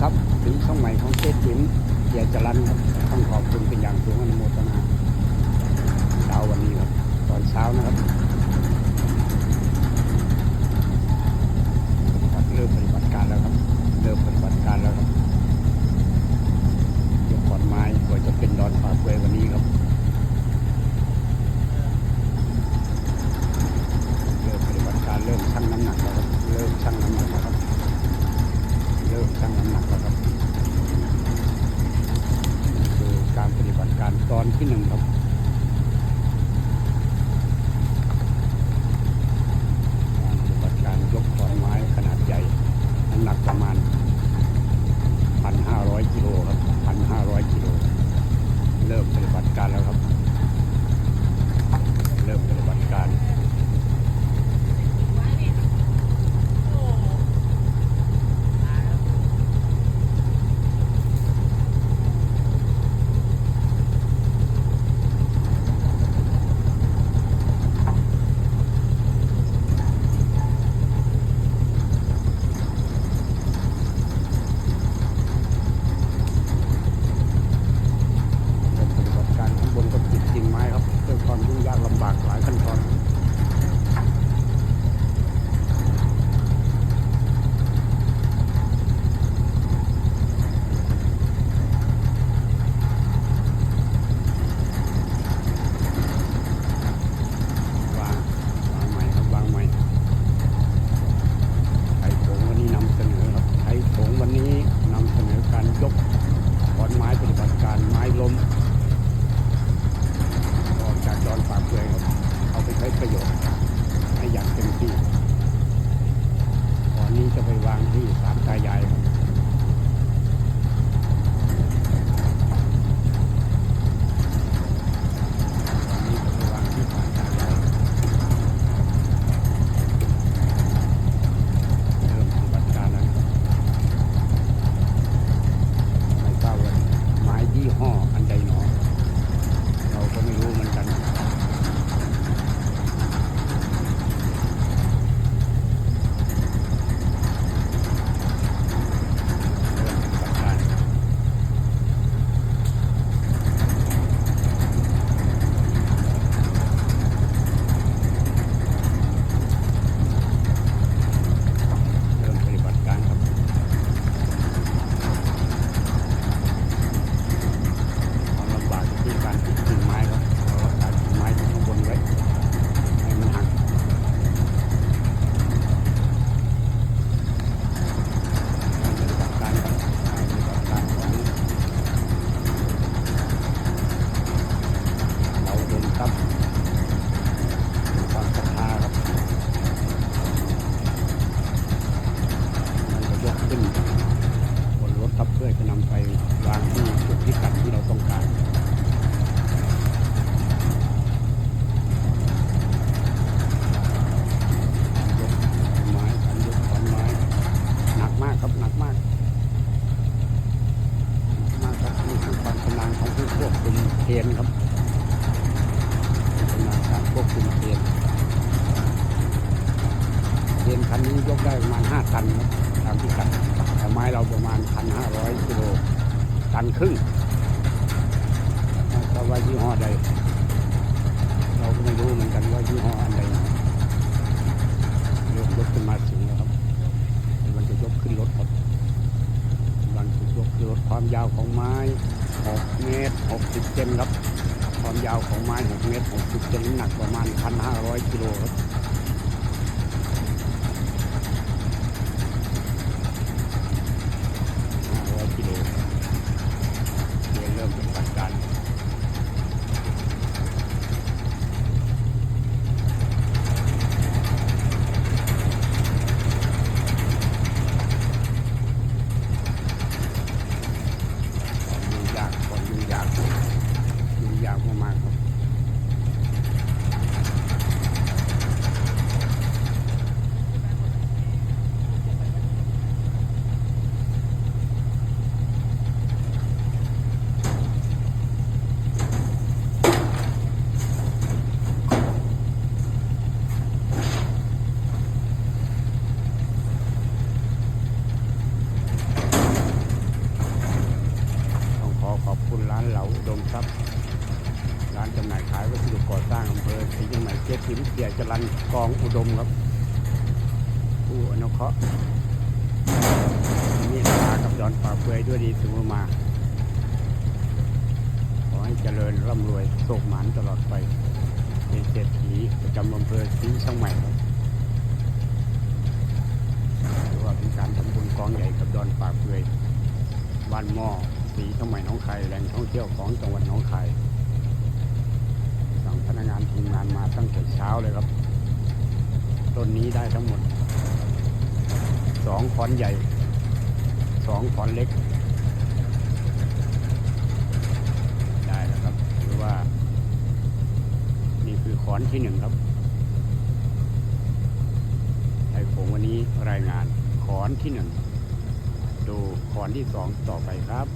ครับถึงช่องใหม่ของเชษจิ๋มเกียรจรันครับต้องขอบคุณเป็นอย่างสูงอนุโมทนาเช้าวันนี้ครับตอนเช้านะครับ ตอนที่หนึ่งครับ ที่สา ทียนครับเป็นอาสาควบคุมเทียนเทียนคันนี้ยกได้ประมาณห้าตันครับตามที่กัดแต่ไม้เราประมาณพันห้าร้อยกิโลตันครึ่งก็ว่ายี่ห้อใดเราก็ไม่รู้เหมือนกันว่ายี่ห้ออะไร็มครับ ความยาวของไม้ 6 เมตร 60เซนน้ำหนักประมาณ 1,500 กิโลครับ ร้านจำหน่ายขายวัสดุก่อสร้างอำเภอศรีเชียงใหม่เจ๊ติ๋มเสียจรันกองอุดมครับ ผู้อนุเคราะห์มีตากับดอนป่าเปื่อยด้วยดีเสูมา ขอให้เจริญร่ำรวยโศกหมานตลอดไป เป็นเศรษฐีประจำอำเภอศรีเชียงใหม่ครับถือว่าเป็นการทำบุญกองใหญ่กับดอนป่าเปื่อยบ้านหม้อศรีเชียหน้องคายแหล่งท่องเที่ยวของจังหวัดหน้องคาย งานทีมงานมาตั้งแต่เช้าเลยครับ ต้นนี้ได้ทั้งหมดสองขอนใหญ่สองขอนเล็ก ได้แล้วครับหรือว่า นี่คือขอนที่หนึ่งครับไอ้ผมวันนี้รายงานขอนที่หนึ่งดูขอนที่สองต่อไปครับ